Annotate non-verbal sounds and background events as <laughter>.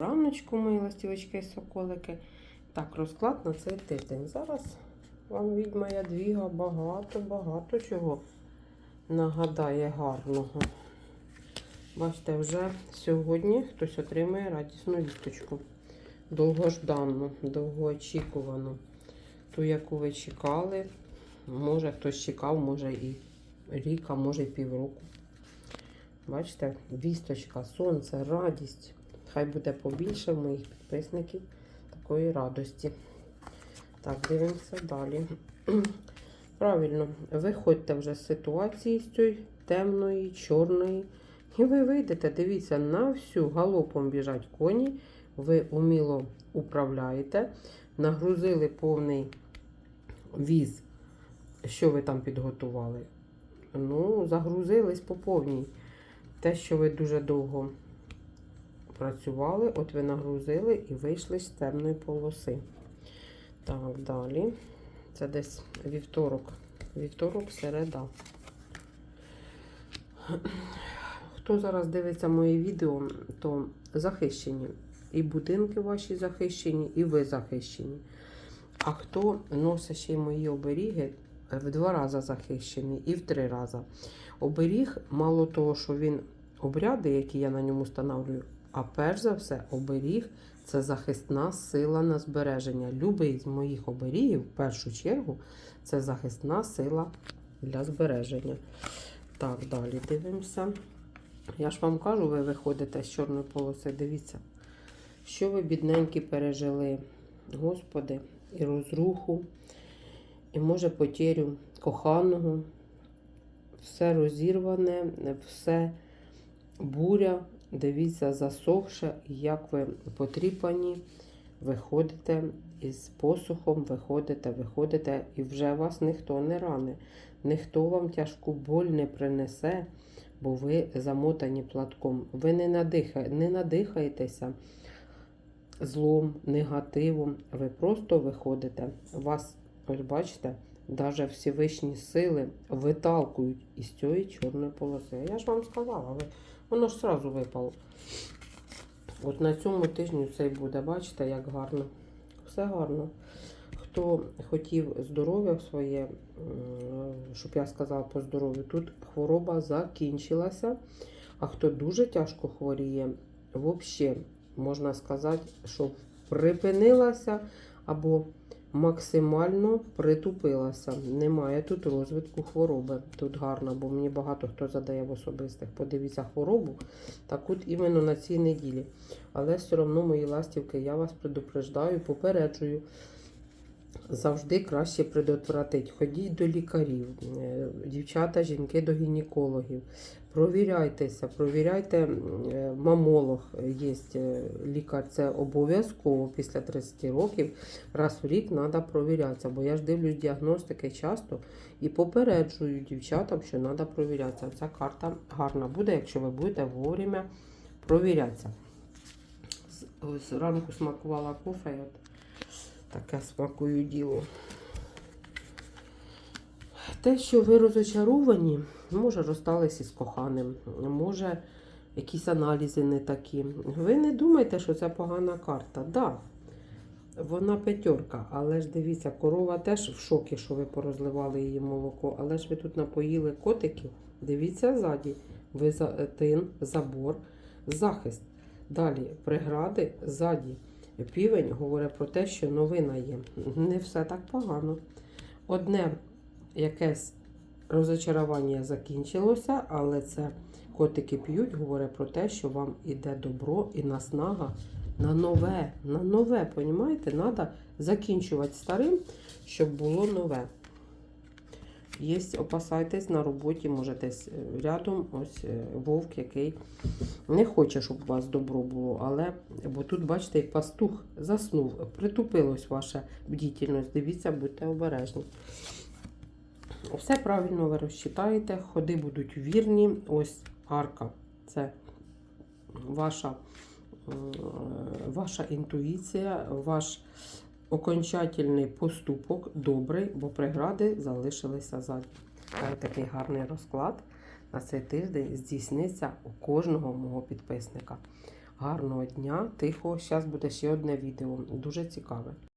Раночку, мої ластівочки і соколики. Так, розклад на цей тиждень. Зараз вам відьма Ядвіга багато-багато чого нагадає гарного. Бачите, вже сьогодні хтось отримує радісну вісточку. Довгожданну, довгоочікувану. Ту, яку ви чекали. Може хтось чекав, може і рік, а може і півроку. Бачите, вісточка, сонце, радість. Хай буде побільше моїх підписників такої радості. Так, дивимося далі. <clears throat> Правильно, виходьте вже з ситуації з цієї темної, чорної. І ви вийдете, дивіться, на всю галопом біжать коні. Ви уміло управляєте, нагрузили повний віз. Що ви там підготували? Ну, загрузились по повній. Те, що ви дуже довго працювали, от ви нагрузили і вийшли з темної полоси. Так, далі. Це десь вівторок. Вівторок, середа. Хто зараз дивиться моє відео, то захищені. І будинки ваші захищені, і ви захищені. А хто носить ще й мої оберіги, в два рази захищений і в три рази. Оберіг, мало того, що він обряди, які я на ньому встановлюю, а перш за все, оберіг це захисна сила на збереження. Любий з моїх оберігів, в першу чергу, це захисна сила для збереження. Так, далі дивимося. Я ж вам кажу, ви виходите з чорної полоси, дивіться, що ви, бідненькі, пережили, Господи, і розруху, і може потерю коханого, все розірване, все буря, дивіться, засохше, як ви потріпані, виходите із посухом, виходите, виходите, і вже вас ніхто не ране, ніхто вам тяжку боль не принесе, бо ви замотані платком. Ви не, надиха, не надихаєтеся злом, негативом. Ви просто виходите. Вас, ось бачите, навіть Всевишні сили виталкують із цієї чорної полоси. Я ж вам сказала, ви, воно ж одразу випало. От на цьому тижні це й буде. Бачите, як гарно. Все гарно. Хто хотів здоров'я своє, щоб я сказала по здоров'ю, тут хвороба закінчилася. А хто дуже тяжко хворіє, взагалі, можна сказати, що припинилася або максимально притупилася. Немає тут розвитку хвороби. Тут гарно, бо мені багато хто задає в особистих. Подивіться хворобу. Так от іменно на цій неділі. Але все одно, мої ластівки, я вас предупреждаю, попереджую. Завжди краще предотвратити. Ходіть до лікарів, е, дівчата, жінки до гінекологів. Провіряйтеся, провіряйте, е, мамолог є е, лікар, це обов'язково після 30 років. Раз в рік треба провірятися. Бо я ж дивлюсь діагностики часто і попереджую дівчатам, що треба провірятися. Ця карта гарна буде, якщо ви будете вовремя провірятися. З- ранку смакувала кофе. Таке смакую діло. Те, що ви розочаровані, може розсталися з коханим, може якісь аналізи не такі. Ви не думайте, що це погана карта. Да, вона п'ятерка, але ж дивіться, корова теж в шокі, що ви порозливали її молоко, але ж ви тут напоїли котиків. Дивіться ззаді, ви за тин, забор, захист. Далі прегради ззаді. Півень говорить про те, що новина є. Не все так погано. Одне якесь розочарування закінчилося, але це котики п'ють, говорить про те, що вам іде добро і наснага на нове. На нове, понімаєте? Треба закінчувати старим, щоб було нове. Є, опасайтесь на роботі, може десь е, рядом ось е, вовк, який не хоче, щоб у вас добро було, але бо тут, бачите, пастух заснув, притупилась ваша бдітельність. Дивіться, будьте обережні. Все правильно ви розчитаєте, ходи будуть вірні. Ось арка. Це ваша, е, ваша інтуїція, ваш окончательний поступок добрий, бо прегради залишилися ззаді. Такий гарний розклад на цей тиждень здійсниться у кожного мого підписника. Гарного дня, тихо! Зараз буде ще одне відео. Дуже цікаве.